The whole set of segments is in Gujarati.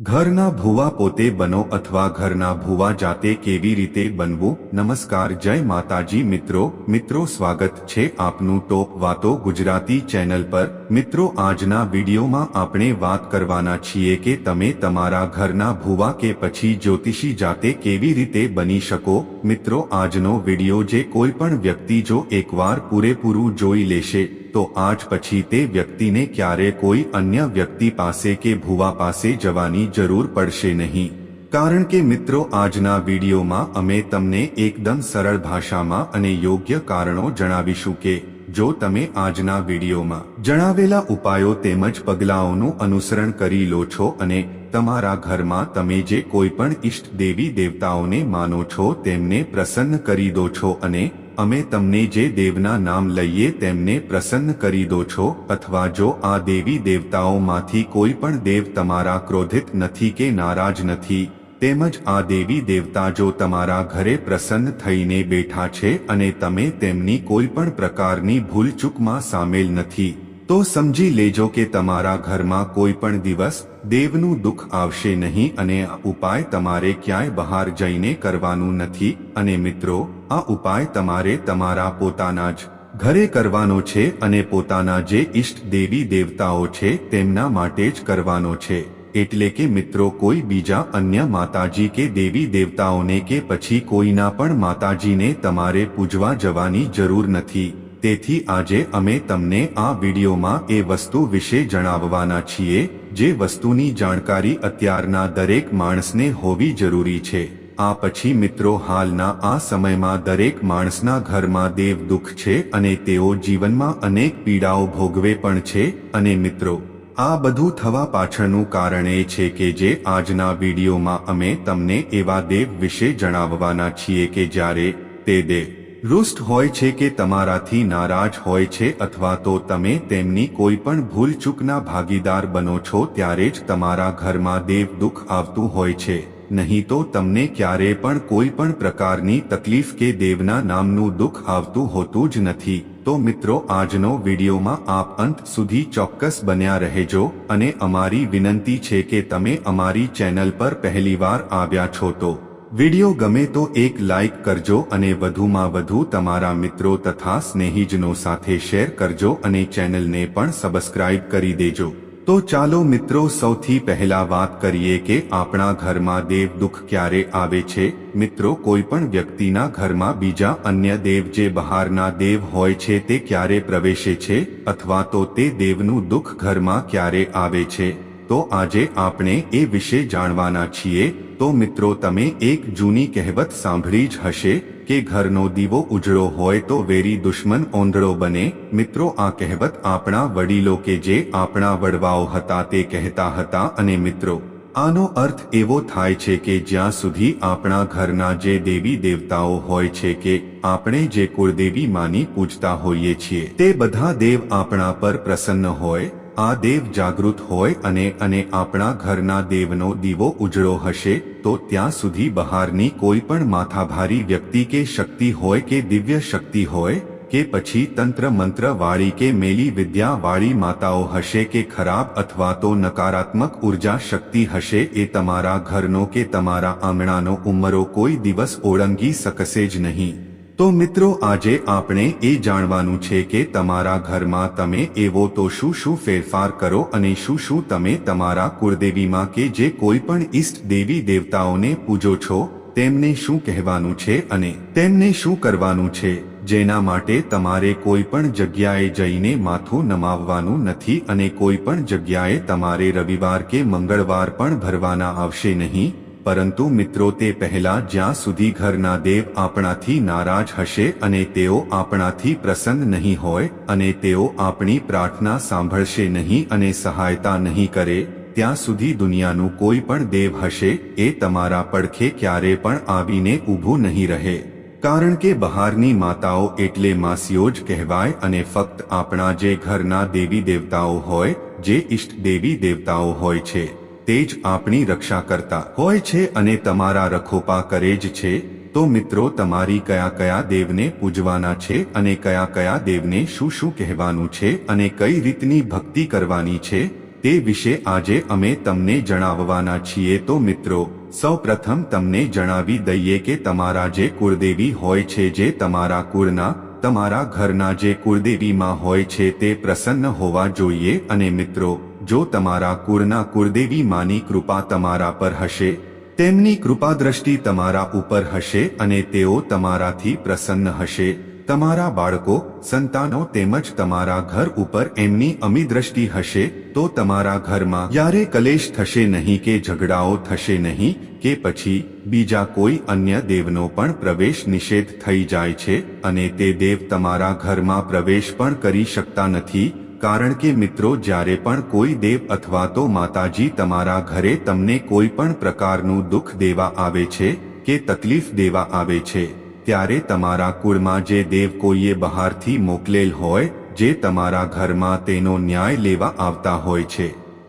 ઘરના ભૂવા પોતે બનો અથવા ઘરના ભૂવા જાતે કેવી રીતે બનવું? નમસ્કાર, જય માતાજી મિત્રો. મિત્રો, સ્વાગત છે આપનું ટોપ વાતો ગુજરાતી ચેનલ પર. મિત્રો, આજના વિડીયોમાં આપણે વાત કરવાના છીએ કે તમે તમારા ઘરના ભૂવા કે પછી જ્યોતિષી જાતે કેવી રીતે બની શકો? મિત્રો, આજનો વીડિયો જે કોઈ પણ વ્યક્તિ જો એકવાર પૂરેપૂરું જોઈ લેશે, તો આજ પછી તે વ્યક્તિને ક્યારે કોઈ અન્ય વ્યક્તિ પાસે કે ભુવા પાસે જવાની જરૂર પડશે નહીં. કારણ કે મિત્રો, આજના વિડીયોમાં અમે તમને એકદમ સરળ ભાષામાં અને યોગ્ય કારણો જણાવીશું કે, જો તમે આજના વિડીયોમાં જણાવેલા ઉપાયો તેમજ પગલાઓનું અનુસરણ કરી લો છો અને તમારા ઘરમાં તમે જે કોઈ પણ ઈષ્ટ દેવી દેવતાઓને માનો છો તેમને પ્રસન્ન કરી દો છો અને અમે તમને જે દેવના નામ લઈએ તેમને પ્રસન્ન કરી દો છો, અથવા જો આ દેવી દેવતાઓમાંથી કોઈ પણ દેવ તમારા ક્રોધિત નથી કે નારાજ નથી, તેમજ આ દેવી દેવતા જો તમારા ઘરે પ્રસન્ન થઈને બેઠા છે અને તમે તેમની કોઈ પણ પ્રકારની ભૂલચૂકમાં સામેલ નથી, તો સમજી લેજો કે તમારા ઘરમાં કોઈ પણ દિવસ દેવનું દુઃખ આવશે નહીં અને આ ઉપાય તમારે ક્યાંય બહાર જઈને કરવાનું નથી, અને મિત્રો આ ઉપાય તમારે તમારા પોતાના જ ઘરે કરવાનો છે અને પોતાના જે ઈષ્ટ દેવી દેવતાઓ છે તેમના માટે જ કરવાનો છે. એટલે કે મિત્રો કોઈ બીજા અન્ય માતાજી કે દેવી દેવતાઓને કે પછી કોઈના પણ માતાજીને તમારે પૂજવા જવાની જરૂર નથી. તેથી આજે અમે તમને આ વિડીયોમાં એ વસ્તુ વિશે જણાવવાના છીએ, જે વસ્તુની જાણકારી અત્યારના દરેક માણસને હોવી જરૂરી છે. આ પછી મિત્રો હાલના આ સમયમાં દરેક માણસના ઘરમાં દેવ દુઃખ છે અને તેઓ જીવનમાં અનેક પીડાઓ ભોગવે પણ છે. અને મિત્રો, આ બધું થવા પાછળનું કારણ એ છે કે જે આજના વિડીયોમાં અમે તમને એવા દેવ વિશે જણાવવાના છીએ કે જ્યારે તે દેવ રૂષ્ટ હોય છે કે તમારાથી નારાજ હોય છે અથવા તો તમે તેમની કોઈ પણ ભૂલચૂકના ભાગીદાર બનો છો ત્યારે જ તમારા ઘરમાં દેવ દુઃખ આવતું હોય છે. નહીં તો તમને ક્યારે પણ કોઈ પણ પ્રકારની તકલીફ કે દેવના નામનું દુઃખ આવતું હોતું જ નથી. તો મિત્રો, આજનો વિડીયોમાં આપ અંત સુધી ચોક્કસ બન્યા રહેજો અને અમારી વિનંતી છે કે તમે અમારી ચેનલ પર પહેલીવાર આવ્યા છો તો વિડિયો ગમે તો એક લાઈક કરજો અને વધુમાં વધુ તમારા મિત્રો તથા સ્નેહીજનો સાથે શેર કરજો અને ચેનલને પણ સબસ્ક્રાઇબ કરી દેજો. તો ચાલો મિત્રો સૌથી પહેલા વાત કરીએ કે આપણા ઘરમાં દેવ દુઃખ ક્યારે આવે છે? મિત્રો કોઈ પણ વ્યક્તિના ઘરમાં બીજા અન્ય દેવ જે બહારના દેવ હોય છે તે ક્યારે પ્રવેશે છે? અથવા તો તે દેવનું દુઃખ ઘરમાં ક્યારે આવે છે? તો આજે આપણે એ વિશે જાણવાના છીએ. તો મિત્રો, તમે એક જૂની કહેવત સાંભળી જ હશે. કે ઘરનો દીવો ઉજળો હોય તો વેરી દુશ્મન ઓંધળો બને. મિત્રો, આ કહેવત આપણા વડીલો કે જે આપણા વડવાઓ હતા તે કહેતા હતા અને મિત્રો, આનો અર્થ એવો થાય છે કે જ્યાં સુધી આપણા ઘરના જે દેવી દેવતાઓ હોય છે કે આપણે જે કુળદેવી માની પૂજતા હોઈએ છીએ, તે બધા દેવ આપણા પર પ્રસન્ન હોય આ દેવ જાગૃત હોય અને અને આપણા ઘરના દેવનો દીવો ઉજળો હશે, તો ત્યાં સુધી બહારની કોઈ પણ માથાભારી વ્યક્તિ કે શક્તિ હોય કે દિવ્ય શક્તિ હોય, કે પછી તંત્ર મંત્ર વાળી કે મેલી વિદ્યા વાળી માતાઓ હશે કે ખરાબ અથવા તો નકારાત્મક ઊર્જા શક્તિ હશે, એ તમારા ઘરનો કે તમારા આંગણાનો ઉંમરો કોઈ દિવસ ઓળંગી શકશે જ નહીં. તો મિત્રો, આજે આપણે એ જાણવાનું છે કે તમારા ઘરમાં તમે એવો તો શું શું ફેરફાર કરો અને શું શું તમે તમારા કુળદેવીમાં કે જે કોઈ પણ ઈષ્ટ દેવી દેવતાઓને પૂજો છો, તેમને શું કહેવાનું છે અને તેમને શું કરવાનું છે, જેના માટે તમારે કોઈ પણ જગ્યાએ જઈને માથું નમાવવાનું નથી અને કોઈ પણ જગ્યાએ તમારે રવિવાર કે મંગળવાર પણ ભરવાના આવશે નહીં? પરંતુ મિત્રો તે પહેલા જ્યાં સુધી ઘરના દેવ આપણાથી નારાજ હશે અને તેઓ આપણાથી પ્રસન્ન નહીં હોય અને તેઓ આપણી પ્રાર્થના સાંભળશે નહીં અને સહાયતા નહીં કરે, ત્યાં સુધી દુનિયાનું કોઈ પણ દેવ હશે, એ તમારા પડખે ક્યારે પણ આવીને ઊભું નહીં રહે. કારણ કે બહારની માતાઓ એટલે માસીઓ જ કહેવાય અને ફક્ત આપણા જે ઘરના દેવી દેવતાઓ હોય, જે ઈષ્ટ દેવી દેવતાઓ હોય છે. તે જ આપણી રક્ષા કરતા હોય છે અને તમારા રખોપા કરે જ છે. તો મિત્રો, તમારી કયા કયા દેવને પૂજવાના છે અને કયા કયા દેવને શું શું કહેવાનું છે અને કઈ રીતની ભક્તિ કરવાની છે તે વિશે આજે અમે તમને જણાવવાના છીએ. તો મિત્રો, સૌપ્રથમ તમને જણાવી દઈએ કે તમારા જે કુળદેવી હોય છે, જે તમારા કુળના, તમારા ઘરના જે કુળદેવીમાં હોય છે તે પ્રસન્ન હોવા જોઈએ. અને મિત્રો જો તમારા કુળના કુળદેવી માની કૃપા તમારા પર હશે, તેમની કૃપા દ્રષ્ટિ તમારા ઉપર હશે અને તેઓ તમારાથી પ્રસન્ન હશે. તમારા બાળકો, સંતાનો તેમજ તમારા ઘર ઉપર એમની અમી દ્રષ્ટિ હશે, તો તમારા ઘરમાં ક્યારે કલેશ થશે નહીં કે ઝઘડાઓ થશે નહીં, કે પછી બીજા કોઈ અન્ય દેવનો પણ પ્રવેશ નિષેધ થઈ જાય છે અને તે દેવ તમારા ઘરમાં પ્રવેશ પણ કરી શકતા નથી કારણ કે મિત્રો, જ્યારે પણ કોઈ દેવ અથવા તો માતાજી તમારા ઘરે તમને કોઈ પણ પ્રકારનું દુઃખ દેવા આવે છે કે તકલીફ દેવા આવે છે, ત્યારે તમારા કુળમાં જે દેવ કોઈએ બહારથી મોકલેલ હોય, જે તમારા ઘરમાં તેનો ન્યાય લેવા આવતા હોય છે.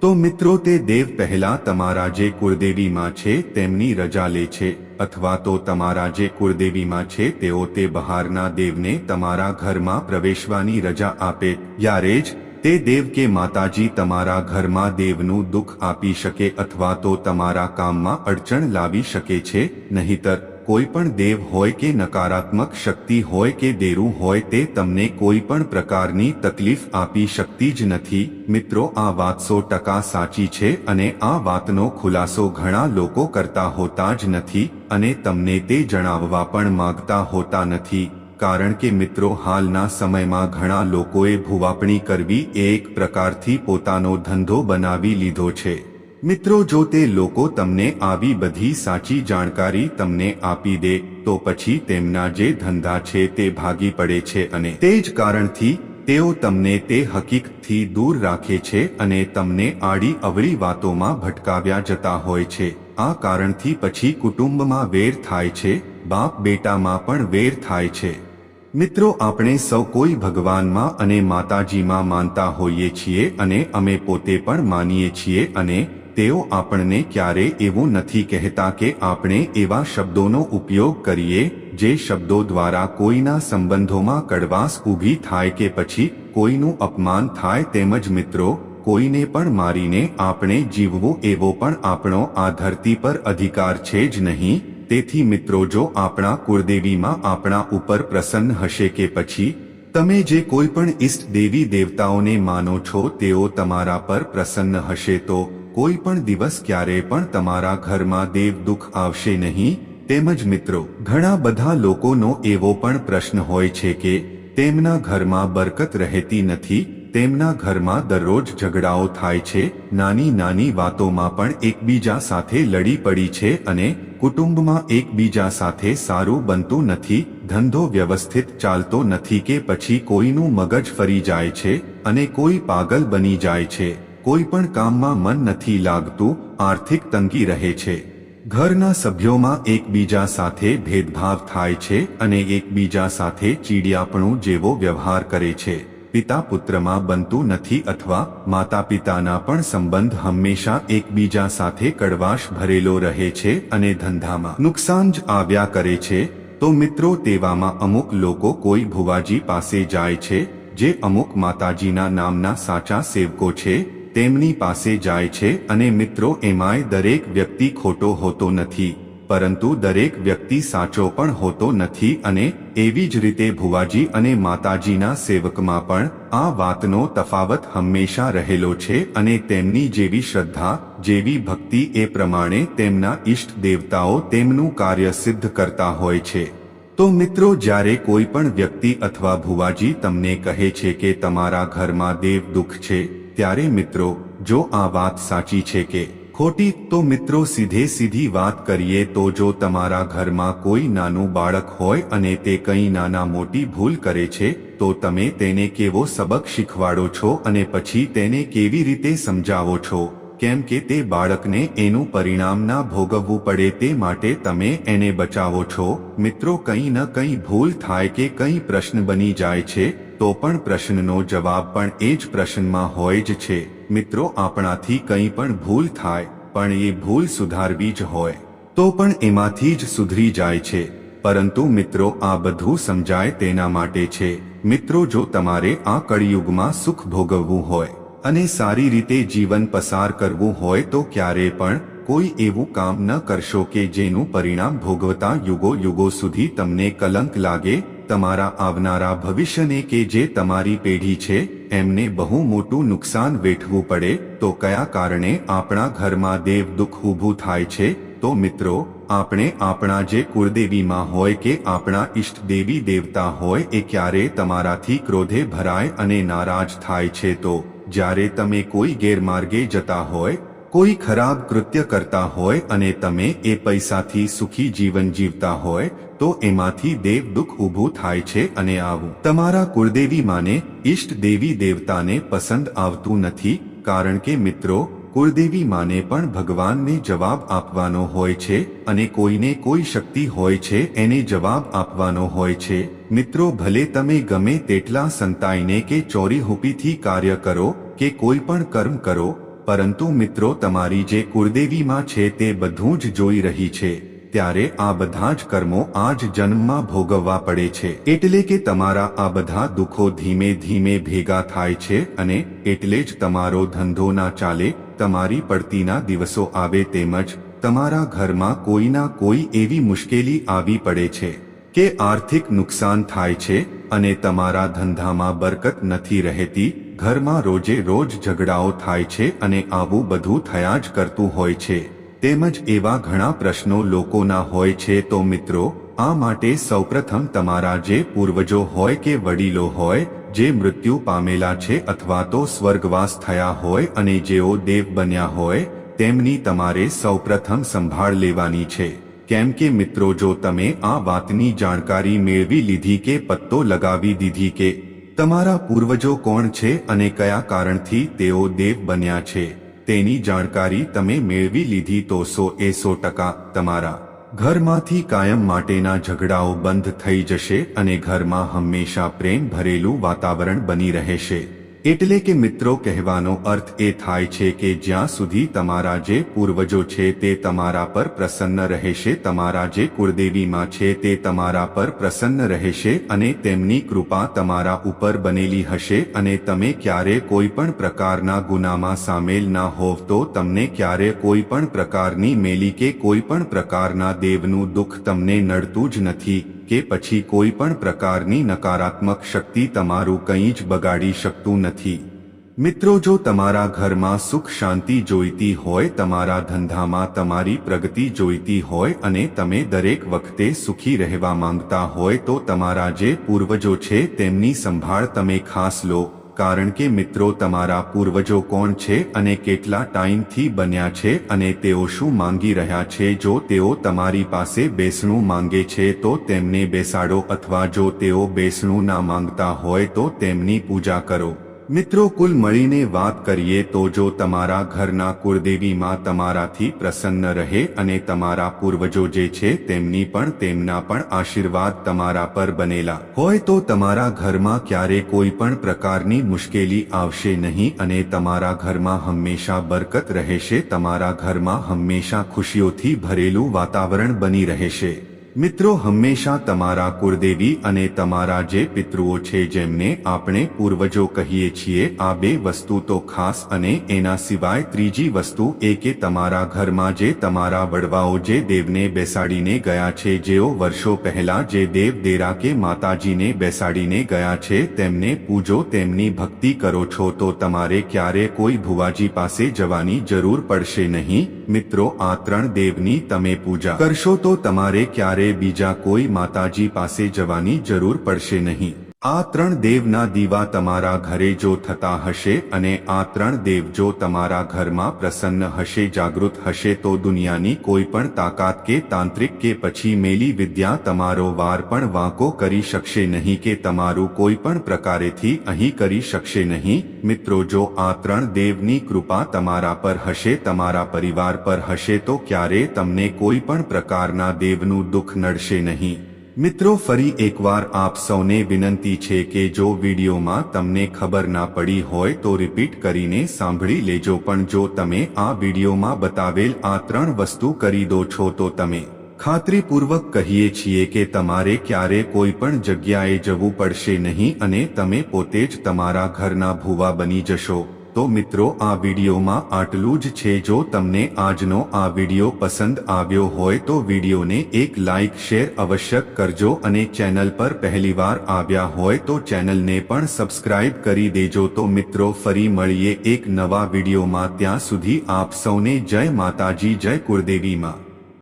તો મિત્રો, તે દેવ પહેલા તમારા જે કુળદેવીમાં છે, તેમની રજા લે છે. અથવા તો તમારા જે કુળદેવીમાં છે તેઓ તે બહારના દેવને તમારા ઘરમાં પ્રવેશવાની રજા આપે ત્યારે જ તે દેવ કે માતાજી તમારા ઘરમાં દેવનું દુઃખ આપી શકે અથવા તો તમારા કામમાં અડચણ લાવી શકે છે, નહીતર કોઈ પણ દેવ હોય કે નકારાત્મક શક્તિ હોય કે દેરું હોય તે તમને કોઈ પણ પ્રકારની તકલીફ આપી શકતી જ નથી. મિત્રો, આ વાત સો ટકા સાચી છે અને આ વાતનો ખુલાસો ઘણા લોકો કરતા હોતા જ નથી અને તમને તે જણાવવા પણ માંગતા હોતા નથી. કારણ કે મિત્રો, હાલના સમયમાં ઘણા લોકોએ ભૂવાપણી કરવી એક પ્રકારથી પોતાનો ધંધો બનાવી લીધો છે. મિત્રો, જો તે લોકો તમને આવી બધી સાચી જાણકારી તમને આપી દે, તો પછી તેમના જે ધંધા છે તે ભાગી પડે છે અને તે જ કારણથી તેઓ તમને તે હકીકતથી દૂર રાખે છે અને તમને આડી અવળી વાતોમાં ભટકાવ્યા જતા હોય છે. આ કારણથી પછી કુટુંબમાં વેર થાય છે, બાપ બેટામાં પણ વેર થાય છે. મિત્રો, આપણે સૌ કોઈ ભગવાનમાં અને માતાજીમાં માનતા હોઈએ છીએ અને અમે પોતે પણ માનીએ છીએ અને તેઓ આપણને ક્યારે એવું નથી કહેતા કે આપણે એવા શબ્દોનો ઉપયોગ કરીએ, જે શબ્દો દ્વારા કોઈના સંબંધોમાં કડવાશ ઊભી થાય કે પછી કોઈનું અપમાન થાય તેમજ મિત્રો, કોઈને પણ મારીને આપણે જીવવું એવો પણ આપણો આ ધરતી પર અધિકાર છે જ નહીં, તેથી મિત્રો જો આપણા કુળદેવીમાં આપણા ઉપર પ્રસન્ન હશે કે પછી, તમે જે કોઈ પણ ઈષ્ટ દેવી દેવતાઓને માનો છો તેઓ તમારા પર પ્રસન્ન હશે તો કોઈ પણ દિવસ ક્યારે પણ તમારા ઘરમાં દેવ દુઃખ આવશે નહીં? તેમજ મિત્રો, ઘણા બધા લોકોનો એવો પણ પ્રશ્ન હોય છે કે, તેમના ઘરમાં બરકત રહેતી નથી? તેમના ઘરમાં દરરોજ ઝઘડાઓ થાય છે? નાની નાની વાતોમાં પણ એકબીજા સાથે લડી પડી છે અને કુટુંબમાં એકબીજા સાથે સારું બનતું નથી? ધંધો વ્યવસ્થિત ચાલતો નથી કે પછી કોઈનું મગજ ફરી જાય છે અને કોઈ પાગલ બની જાય છે? કોઈ પણ કામમાં મન નથી લાગતું, આર્થિક તંગી રહે છે. ઘરના સભ્યોમાં એકબીજા સાથે ભેદભાવ થાય છે અને એકબીજા સાથે ચીડિયાપણું જેવો વ્યવહાર કરે છે. પિતા પુત્રમાં બનતું નથી અથવા માતા પિતાના પણ સંબંધ હંમેશા એકબીજા સાથે કડવાશ ભરેલો રહે છે અને ધંધામાં નુકસાન જ આવ્યા કરે છે. તો મિત્રો તેવામાં અમુક લોકો કોઈ ભુવાજી પાસે જાય છે, જે અમુક માતાજીના નામના સાચા સેવકો છે તેમની પાસે જાય છે અને મિત્રો, એમાંય દરેક વ્યક્તિ ખોટો હોતો નથી, પરંતુ દરેક વ્યક્તિ સાચો પણ હોતો નથી અને એવી જ રીતે ભુવાજી અને માતાજીના સેવકમાં પણ આ વાતનો તફાવત હંમેશા રહેલો છે અને તેમની જેવી શ્રદ્ધા, જેવી ભક્તિ એ પ્રમાણે તેમના ઈષ્ટ દેવતાઓ તેમનું કાર્ય સિદ્ધ કરતા હોય છે. તો મિત્રો, જ્યારે કોઈ પણ વ્યક્તિ અથવા ભુવાજી તમને કહે છે કે તમારા ઘરમાં દેવ દુઃખ છે ત્યારે મિત્રો, જો આ વાત સાચી છે કે ખોટી, તો મિત્રો સીધે સીધી વાત કરીએ તો જો તમારા ઘરમાં કોઈ નાનું બાળક હોય અને તે કંઈ નાના મોટી ભૂલ કરે છે, તો તમે તેને કેવો સબક શીખવાડો છો અને પછી તેને કેવી રીતે સમજાવો છો? કેમ કે તે બાળકને એનું પરિણામ ના ભોગવવું પડે તે માટે તમે એને બચાવો છો. મિત્રો કંઈ ન કંઈ ભૂલ થાય કે કંઈ પ્રશ્ન બની જાય છે તો પણ પ્રશ્નનો જવાબ પણ એ જ પ્રશ્નમાં હોય જ છે. મિત્રો, આપણાથી કંઈ પણ ભૂલ થાય, પણ એ ભૂલ સુધારવી જ હોય, તો પણ એમાંથી જ સુધરી જાય છે. પરંતુ મિત્રો, આ બધું સમજાય તેના માટે છે. મિત્રો, જો તમારે આ કળિયુગમાં સુખ ભોગવવું હોય, અને સારી રીતે જીવન પસાર કરવું હોય, તો ક્યારે પણ કોઈ એવું કામ ન કરશો કે જેનું પરિણામ ભોગવતા યુગો યુગો સુધી તમને કલંક લાગે તમારા આવનારા ભવિષ્યને કે જે તમારી પેઢી છે, એમને બહુ મોટું નુકસાન વેઠવું પડે, તો કયા કારણે આપણા ઘરમાં દેવ દુઃખ ઊભું થાય છે? તો મિત્રો, આપણે આપણા જે કુળદેવીમાં હોય કે આપણા ઈષ્ટ દેવી દેવતા હોય, એ ક્યારે તમારાથી ક્રોધે ભરાય અને નારાજ થાય છે? તો જ્યારે તમે કોઈ ગેરમાર્ગે જતા હોય કોઈ ખરાબ કૃત્ય કરતા હોય અને તમે એ પૈસાથી સુખી જીવન જીવતા હોય, તો એમાંથી દેવ દુઃખ ઊભું થાય છે અને આવું. તમારા કુળદેવી માને, ઈષ્ટ દેવી દેવતાને પસંદ આવતું નથી, કારણ કે મિત્રો, કુળદેવી માને પણ ભગવાનને જવાબ આપવાનો હોય છે, અને કોઈને કોઈ શક્તિ હોય છે, એને જવાબ આપવાનો હોય છે. મિત્રો, ભલે તમે ગમે તેટલા સંતાઈને કે ચોરી હુપીથી કાર્ય કરો, કે કોઈ પણ કર્મ કરો પરંતુ મિત્રો તમારી જે કુળદેવીમાં છે તે બધું જ જોઈ રહી છે, ત્યારે આ બધા જ કર્મો આ જ જન્મમાં ભોગવવા પડે છે. એટલે કે તમારા આ બધા દુઃખો ધીમે ધીમે ભેગા થાય છે અને એટલે જ તમારો ધંધો ના ચાલે, તમારી પડતીના દિવસો આવે તેમજ તમારા ઘરમાં કોઈના કોઈ એવી મુશ્કેલી આવી પડે છે, કે આર્થિક નુકસાન થાય છે અને તમારા ધંધામાં બરકત નથી રહેતી ઘરમાં રોજે રોજ ઝઘડાઓ થાય છે અને આવું બધું થયા જ કરતું હોય છે. તેમજ એવા ઘણા પ્રશ્નો લોકોના હોય છે તો મિત્રો, આ માટે સૌપ્રથમ તમારા જે પૂર્વજો હોય કે વડીલો હોય, જે મૃત્યુ પામેલા છે અથવા તો સ્વર્ગવાસ થયા હોય અને જેઓ દેવ બન્યા હોય, તેમની તમારે સૌપ્રથમ સંભાળ લેવાની છે. કેમ કે મિત્રો, જો તમે આ વાતની જાણકારી મેળવી લીધી કે, પત્તો લગાવી દીધી કે તમારા પૂર્વજો કોણ છે અને કયા કારણથી તેઓ દેવ બન્યા છે? તેની જાણકારી તમે મેળવી લીધી તો સો એ સો ટકા તમારા ઘરમાંથી કાયમ માટેના ઝઘડાઓ બંધ થઈ જશે અને ઘરમાં હંમેશા પ્રેમ ભરેલું વાતાવરણ બની રહેશે. એટલે કે મિત્રો, કહેવાનો અર્થ એ થાય છે કે જ્યાં સુધી તમારા જે પૂર્વજો છે તે તમારા પર પ્રસન્ન રહેશે, તમારા જે કુળદેવીમાં છે તે તમારા પર પ્રસન્ન રહેશે અને તેમની કૃપા તમારા ઉપર બનેલી હશે અને તમે ક્યારે કોઈ પણ પ્રકારના ગુનામાં સામેલ ના હોવ તો તમને ક્યારે કોઈ પણ પ્રકારની મેલી કે કોઈ પણ પ્રકારના દેવનું દુઃખ તમને નડતું જ નથી. કે પછી કોઈ પણ પ્રકારની નકારાત્મક શક્તિ તમારું કંઈ જ બગાડી શકતું નથી. મિત્રો, જો તમારા ઘરમાં સુખ શાંતિ જોઈતી હોય, તમારા ધંધામાં તમારી પ્રગતિ જોઈતી હોય અને તમે દરેક વખતે સુખી રહેવા માંગતા હોય, તો તમારા જે પૂર્વજો છે, તેમની સંભાળ તમે ખાસ લો. કારણ કે મિત્રો તમારા પૂર્વજો કોણ છે અને કેટલા ટાઈમથી બન્યા છે અને તેઓ શું માંગી રહ્યા છે જો તેઓ તમારી પાસે બેસણું માંગે છે તો તેમને બેસાડો અથવા જો તેઓ બેસણું ના માંગતા હોય તો તેમની પૂજા કરો. મિત્રો, કુલ મળીને વાત કરીએ તો જો તમારા ઘરના કુળદેવીમાં તમારાથી પ્રસન્ન રહે અને તમારા પૂર્વજો જે છે તેમની પણ તેમના પણ આશીર્વાદ તમારા પર બનેલા હોય તો તમારા ઘરમાં ક્યારે કોઈ પણ પ્રકારની મુશ્કેલી આવશે નહીં અને તમારા ઘરમાં હંમેશા બરકત રહેશે, તમારા ઘરમાં હંમેશા ખુશીઓથી ભરેલું વાતાવરણ બની રહેશે. મિત્રો, હંમેશા તમારા કુળદેવી અને તમારા જે પિતૃઓ છે જેમને આપણે પૂર્વજો કહીએ છીએ, આ બે વસ્તુ તો ખાસ અને એના સિવાય ત્રીજી વસ્તુ એ કે તમારા ઘરમાં જે તમારા વડવાઓ જે દેવને બેસાડીને ગયા છે, જેઓ વર્ષો પહેલા જે દેવ દેરા કે માતાજીને બેસાડીને ગયા છે, તેમને પૂજો, તેમની ભક્તિ કરો છો તો તમારે ક્યારે કોઈ ભુવાજી પાસે જવાની જરૂર પડશે નહીં. મિત્રો, આ ત્રણ દેવની તમે પૂજા કરશો તો તમારે ક્યારે બીજા કોઈ માતાજી પાસે જવાની જરૂર પડશે નહીં. આ ત્રણ દેવના દીવા તમારા ઘરે જો થતા હશે અને આ ત્રણ દેવ જો તમારા ઘરમાં પ્રસન્ન હશે, જાગૃત હશે, તો દુનિયાની કોઈ પણ તાકાત કે તાંત્રિક કે પછી મેલી વિદ્યા તમારો વાર પણ વાંકો કરી શકશે નહીં કે તમારું કોઈ પણ પ્રકારેથી અહીં કરી શકશે નહીં. મિત્રો, જો આ ત્રણ દેવની કૃપા તમારા પર હશે, તમારા પરિવાર પર હશે, તો ક્યારે તમને કોઈ પણ પ્રકારના દેવનું દુઃખ નડશે નહીં. મિત્રો, ફરી એકવાર આપ સૌને વિનંતી છે કે જો વિડીયોમાં તમને ખબર ના પડી હોય તો રિપીટ કરીને સાંભળી લેજો. પણ જો તમે આ વિડીયોમાં બતાવેલ આ ત્રણ વસ્તુ કરી દો છો, તો તમે ખાતરીપૂર્વક કહીએ છીએ કે તમારે ક્યારે કોઈ પણ જગ્યાએ જવું પડશે નહીં અને તમે પોતે જ તમારા ઘરના ભૂવા બની જશો. તો મિત્રો, આ વિડીયોમાં આટલું જ છે. જો તમને આજનો આ વીડિયો પસંદ આવ્યો હોય, તો વિડીયોને એક લાઇક શેર અવશ્ય કરજો અને ચેનલ પર પહેલીવાર આવ્યા હોય, તો ચેનલને પણ સબસ્ક્રાઇબ કરી દેજો. તો મિત્રો, ફરી મળીએ એક નવા વિડીયોમાં. ત્યાં સુધી આપ સૌને જય માતાજી, જય કુળદેવીમાં.